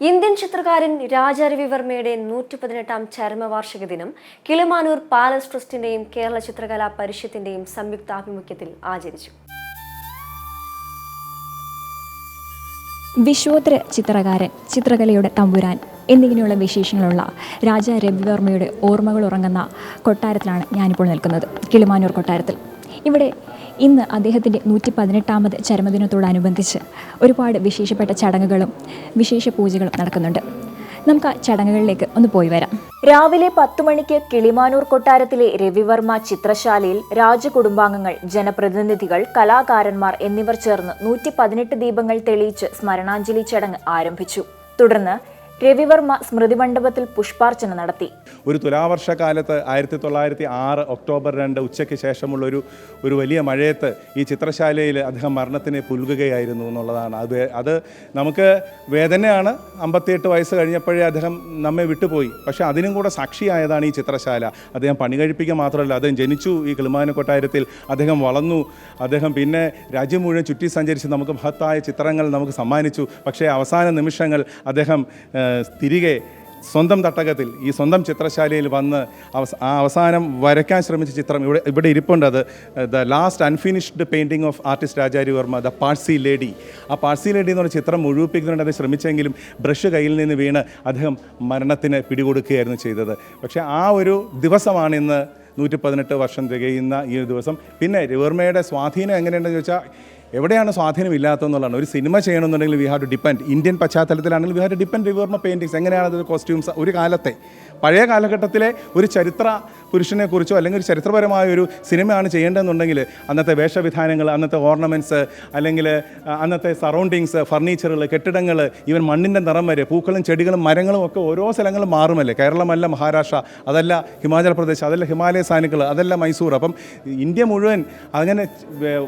Indian ചിത്രകാരൻ രാജാരവിവർമ്മയുടെ നൂറ്റി പതിനെട്ടാം ചരമവാർഷിക ദിനം കിളിമാനൂർ പാലസ് ട്രസ്റ്റിന്റെയും കേരള ചിത്രകലാ പരിഷത്തിന്റെയും സംയുക്താഭിമുഖ്യത്തിൽ ആചരിച്ചു. വിശ്വോത്തര ചിത്രകാരൻ ചിത്രകലയുടെ തമ്പുരാൻ എന്നിങ്ങനെയുള്ള വിശേഷങ്ങളുള്ള രാജാ രവിവർമ്മയുടെ ഓർമ്മകൾ ഉറങ്ങുന്ന കൊട്ടാരത്തിലാണ് ഞാനിപ്പോൾ നിൽക്കുന്നത്. കിളിമാനൂർ കൊട്ടാരത്തിൽ. ഇവിടെ ഇന്ന് അദ്ദേഹത്തിന്റെ നൂറ്റി പതിനെട്ടാമത് ചരമദിനത്തോടനുബന്ധിച്ച് ഒരുപാട് വിശേഷപ്പെട്ട ചടങ്ങുകളും വിശേഷ പൂജകളും നടക്കുന്നുണ്ട്. നമുക്ക് ആ ചടങ്ങുകളിലേക്ക് ഒന്ന് പോയി വരാം. രാവിലെ പത്തു മണിക്ക് കിളിമാനൂർ കൊട്ടാരത്തിലെ രവിവർമ്മ ചിത്രശാലയിൽ രാജകുടുംബാംഗങ്ങൾ ജനപ്രതിനിധികൾ കലാകാരന്മാർ എന്നിവർ ചേർന്ന് നൂറ്റി പതിനെട്ട് ദീപങ്ങൾ തെളിയിച്ച് സ്മരണാഞ്ജലി ചടങ്ങ് ആരംഭിച്ചു. തുടർന്ന് രവിവർമ്മ സ്മൃതി മണ്ഡപത്തിൽ പുഷ്പാർച്ചന നടത്തി. ഒരു തുലാവർഷകാലത്ത് ആയിരത്തി തൊള്ളായിരത്തി ആറ് ഒക്ടോബർ രണ്ട് ഉച്ചയ്ക്ക് ശേഷമുള്ള ഒരു ഒരു വലിയ മഴയത്ത് ഈ ചിത്രശാലയിൽ അദ്ദേഹം മരണത്തിന് പുൽകുകയായിരുന്നു എന്നുള്ളതാണ്. അത് അത് നമുക്ക് വേദനയാണ്. അമ്പത്തിയെട്ട് വയസ്സ് കഴിഞ്ഞപ്പോഴേ അദ്ദേഹം നമ്മെ വിട്ടുപോയി. പക്ഷേ അതിനും കൂടെ സാക്ഷിയായതാണ് ഈ ചിത്രശാല. അദ്ദേഹം പണി കഴിപ്പിക്കുക മാത്രമല്ല അദ്ദേഹം ജനിച്ചു ഈ കിളിമാന കൊട്ടാരത്തിൽ. അദ്ദേഹം വളർന്നു. അദ്ദേഹം പിന്നെ രാജ്യം മുഴുവൻ ചുറ്റി സഞ്ചരിച്ച് നമുക്ക് മഹത്തായ ചിത്രങ്ങൾ നമുക്ക് സമ്മാനിച്ചു. പക്ഷേ അവസാന നിമിഷങ്ങൾ അദ്ദേഹം തിരികെ സ്വന്തം തട്ടകത്തിൽ ഈ സ്വന്തം ചിത്രശാലയിൽ വന്ന് ആ അവസാനം വരയ്ക്കാൻ ശ്രമിച്ച ചിത്രം ഇവിടെ ഇവിടെ ഇരിപ്പുണ്ട് അത് the last unfinished painting of artist Raja Ravi Varma the Parsi lady. ആ പാഴ്സി ലേഡി എന്ന് പറഞ്ഞ ചിത്രം മുഴുവിപ്പിക്കുന്നുണ്ട് അത് ശ്രമിച്ചെങ്കിലും ബ്രഷ് കയ്യിൽ നിന്ന് വീണ് അദ്ദേഹം മരണത്തിന് പിടികൊടുക്കുകയായിരുന്നു ചെയ്തത്. പക്ഷേ ആ ഒരു ദിവസമാണ് ഇന്ന് നൂറ്റി പതിനെട്ട് വർഷം തികയുന്ന ഈ ഒരു ദിവസം. പിന്നെ രവർമ്മയുടെ സ്വാധീനം എങ്ങനെയുണ്ടെന്ന് ചോദിച്ചാൽ എവിടെയാണ് സ്വാധീനം ഇല്ലാത്തതെന്നുള്ളതാണ്. ഒരു സിനിമ ചെയ്യണമെന്നുണ്ടെങ്കിൽ we have to depend Indian പശ്ചാത്തലത്തിലാണെങ്കിൽ we have to depend Ravi Varma paintings എങ്ങനെയാണ് കോസ്റ്റ്യൂംസ് ഒരു കാലത്തെ? പഴയ കാലഘട്ടത്തിലെ ഒരു ചരിത്ര പുരുഷനെക്കുറിച്ചോ അല്ലെങ്കിൽ ഒരു ചരിത്രപരമായ ഒരു സിനിമയാണ് ചെയ്യേണ്ടതെന്നുണ്ടെങ്കിൽ അന്നത്തെ വേഷവിധാനങ്ങൾ അന്നത്തെ ഓർണമെന്റ്സ് അല്ലെങ്കിൽ അന്നത്തെ സറൗണ്ടിങ്സ് ഫർണിച്ചറുകൾ കെട്ടിടങ്ങൾ ഈവൻ മണ്ണിന്റെ നിറം വരെ പൂക്കളും ചെടികളും മരങ്ങളും ഒക്കെ ഓരോ സ്ഥലങ്ങളും മാറുമല്ലേ? കേരളമല്ല മഹാരാഷ്ട്ര അതല്ല ഹിമാചൽ പ്രദേശ് അതല്ല ഹിമാലയ സാനുക്കൾ അതല്ല മൈസൂർ. അപ്പം ഇന്ത്യ മുഴുവൻ അങ്ങനെ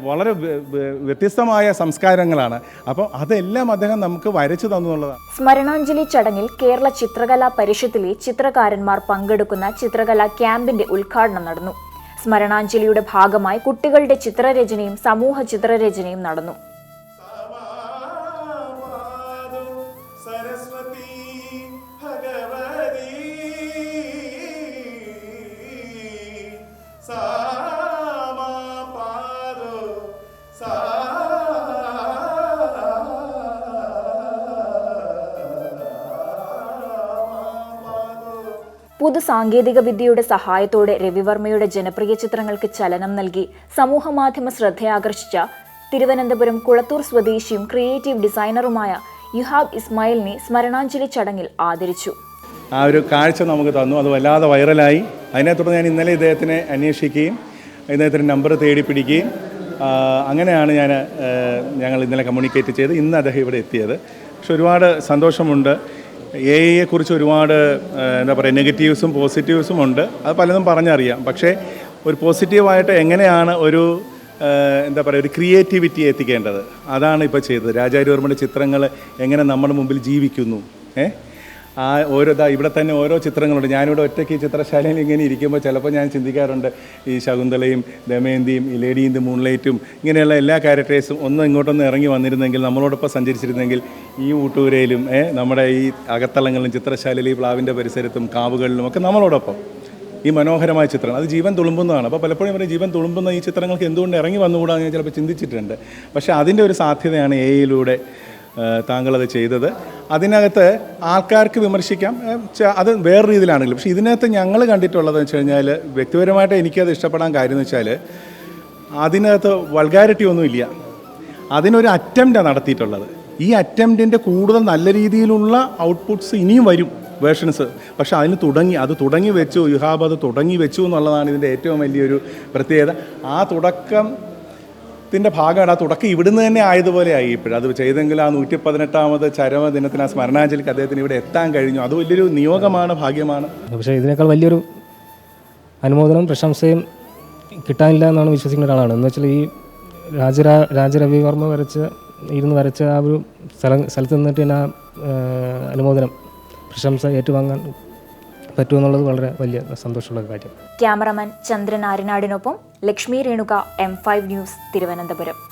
വളരെ വ്യത്യസ്തമായ സംസ്കാരങ്ങളാണ്. അപ്പോൾ അതെല്ലാം അദ്ദേഹം നമുക്ക് വരച്ചു തന്നുള്ളതാണ് എന്നുള്ളതാണ്. സ്മരണാഞ്ജലി ചടങ്ങിൽ കേരള ചിത്രകലാ പരിഷത്തിലെ ചിത്രകാരന്മാർ പങ്കെടുക്കുന്ന ചിത്രകലാ ക്യാമ്പിന്റെ ഉദ്ഘാടനം നടന്നു. സ്മരണാഞ്ജലിയുടെ ഭാഗമായി കുട്ടികളുടെ ചിത്രരചനയും സമൂഹ ചിത്രരചനയും നടന്നു. സരസ്വതി പുതു സാങ്കേതിക വിദ്യയുടെ സഹായത്തോടെ രവിവർമ്മയുടെ ജനപ്രിയ ചിത്രങ്ങൾക്ക് ചലനം നൽകി. സമൂഹമാധ്യമ ശ്രദ്ധയാകർഷിച്ച തിരുവനന്തപുരം കുളത്തൂർ സ്വദേശിയും ക്രിയേറ്റീവ് ഡിസൈനറുമായ യുഹാബ് ഇസ്മായിലിനെ സ്മരണാഞ്ജലി ചടങ്ങിൽ ആദരിച്ചു. ആ ഒരു കാഴ്ച നമുക്ക് തന്നു. അത് വല്ലാതെ വൈറലായി. അതിനെ തുടർന്ന് ഞാൻ ഇന്നലെ ഇദ്ദേഹത്തിനെ അന്വേഷിക്കുകയും ഇദ്ദേഹത്തിന്റെ നമ്പർ തേടി പിടിക്കുകയും അങ്ങനെയാണ് ഞാൻ ഞങ്ങൾ ഇന്നലെ കമ്മ്യൂണിക്കേറ്റ് ചെയ്ത് ഇന്ന് അദ്ദേഹം ഇവിടെ എത്തിയത്. പക്ഷെ ഒരുപാട് സന്തോഷമുണ്ട്. എ ഐയെ കുറിച്ച് ഒരുപാട് എന്താ പറയുക നെഗറ്റീവ്സും പോസിറ്റീവ്സും ഉണ്ട്. അത് പലതും പറഞ്ഞറിയാം. പക്ഷേ ഒരു പോസിറ്റീവായിട്ട് എങ്ങനെയാണ് ഒരു എന്താ പറയുക ഒരു ക്രിയേറ്റിവിറ്റി എത്തിക്കേണ്ടത്? അതാണ് ഇപ്പോൾ ചെയ്തത്. രാജാരി വർമ്മയുടെ ചിത്രങ്ങൾ എങ്ങനെ നമ്മുടെ മുമ്പിൽ ജീവിക്കുന്നു ഏഹ് ആ ഓരോ ഇതാ ഇവിടെ തന്നെ ഓരോ ചിത്രങ്ങളുണ്ട്. ഞാനിവിടെ ഒറ്റയ്ക്ക് ചിത്രശാലയിൽ ഇങ്ങനെ ഇരിക്കുമ്പോൾ ചിലപ്പോൾ ഞാൻ ചിന്തിക്കാറുണ്ട് ഈ ശകുന്തളയും ദമയന്തിയും ഈ ലേഡി ദി മൂൺലൈറ്റും ഇങ്ങനെയുള്ള എല്ലാ ക്യാരക്ടേഴ്സും ഒന്ന് ഇങ്ങോട്ടൊന്ന് ഇറങ്ങി വന്നിരുന്നെങ്കിൽ നമ്മളോടൊപ്പം സഞ്ചരിച്ചിരുന്നെങ്കിൽ ഈ ഊട്ടൂരയിലും നമ്മുടെ ഈ അകത്തളങ്ങളിലും ചിത്രശാലയിൽ ഈ പ്ലാവിന്റെ പരിസരത്തും കാവുകളിലും ഒക്കെ നമ്മളോടൊപ്പം. ഈ മനോഹരമായ ചിത്രങ്ങൾ. അത് ജീവൻ തുളുമ്പുന്നതാണ്. അപ്പോൾ പലപ്പോഴും പറയും ജീവൻ തുളുമ്പുന്ന ഈ ചിത്രങ്ങൾക്ക് എന്തുകൊണ്ട് ഇറങ്ങി വന്നുകൂടാന്ന് എന്ന് ചിലപ്പോൾ ചിന്തിച്ചിട്ടുണ്ട്. പക്ഷേ അതിന്റെ ഒരു സാധ്യതയാണ് എ ഐയിലൂടെ താങ്കളത് ചെയ്തത്. അതിനകത്ത് ആൾക്കാർക്ക് വിമർശിക്കാം. അത് വേറെ രീതിയിലാണെങ്കിലും. പക്ഷേ ഇതിനകത്ത് ഞങ്ങൾ കണ്ടിട്ടുള്ളത് വെച്ച് കഴിഞ്ഞാൽ വ്യക്തിപരമായിട്ട് എനിക്കത് ഇഷ്ടപ്പെടാൻ കാര്യം എന്ന് വെച്ചാൽ അതിനകത്ത് വൾഗാരിറ്റി ഒന്നുമില്ല അതിനൊരു അറ്റംപ്റ്റാണ് നടത്തിയിട്ടുള്ളത്. ഈ അറ്റംപ്റ്റിന്റെ കൂടുതൽ നല്ല രീതിയിലുള്ള ഔട്ട്പുട്ട്സ് ഇനിയും വരും വേർഷൻസ് പക്ഷേ അതിന് തുടങ്ങി അത് തുടങ്ങി വെച്ചു യുഹാബ് അത് തുടങ്ങി വെച്ചു എന്നുള്ളതാണ് ഇതിന്റെ ഏറ്റവും വലിയൊരു പ്രത്യേകത. ആ തുടക്കം ത്തിന്റെ ഭാഗമാണ് ആ തുടക്കം. ഇവിടുന്ന് തന്നെ ആയതുപോലെ ആയി ഇപ്പോഴും. അത് ചെയ്തെങ്കിൽ ആ നൂറ്റി പതിനെട്ടാമത് ചരമദിനത്തിന് ആ സ്മരണാഞ്ജലിക്ക് അദ്ദേഹത്തിന് ഇവിടെ എത്താൻ കഴിഞ്ഞു. അത് വലിയൊരു നിയോഗമാണ് ഭാഗ്യമാണ്. പക്ഷേ ഇതിനേക്കാൾ വലിയൊരു അനുമോദനം പ്രശംസയും കിട്ടാനില്ല എന്നാണ് വിശ്വസിക്കുന്ന ഒരാളാണ്. എന്ന് വെച്ചാൽ ഈ രാജരാ രാജരവിവർമ്മ വരച്ച ഇരുന്ന് വരച്ച ആ ഒരു സ്ഥലം സ്ഥലത്ത് നിന്നിട്ട് ആ, അനുമോദനം പ്രശംസ ഏറ്റുവാങ്ങാൻ പറ്റുമെന്നുള്ളത് വളരെ വലിയ സന്തോഷമുള്ള കാര്യം. Cameraman Chandran ആര്യനാടിനൊപ്പം Lakshmi Renuka M five news Thiruvananthapuram.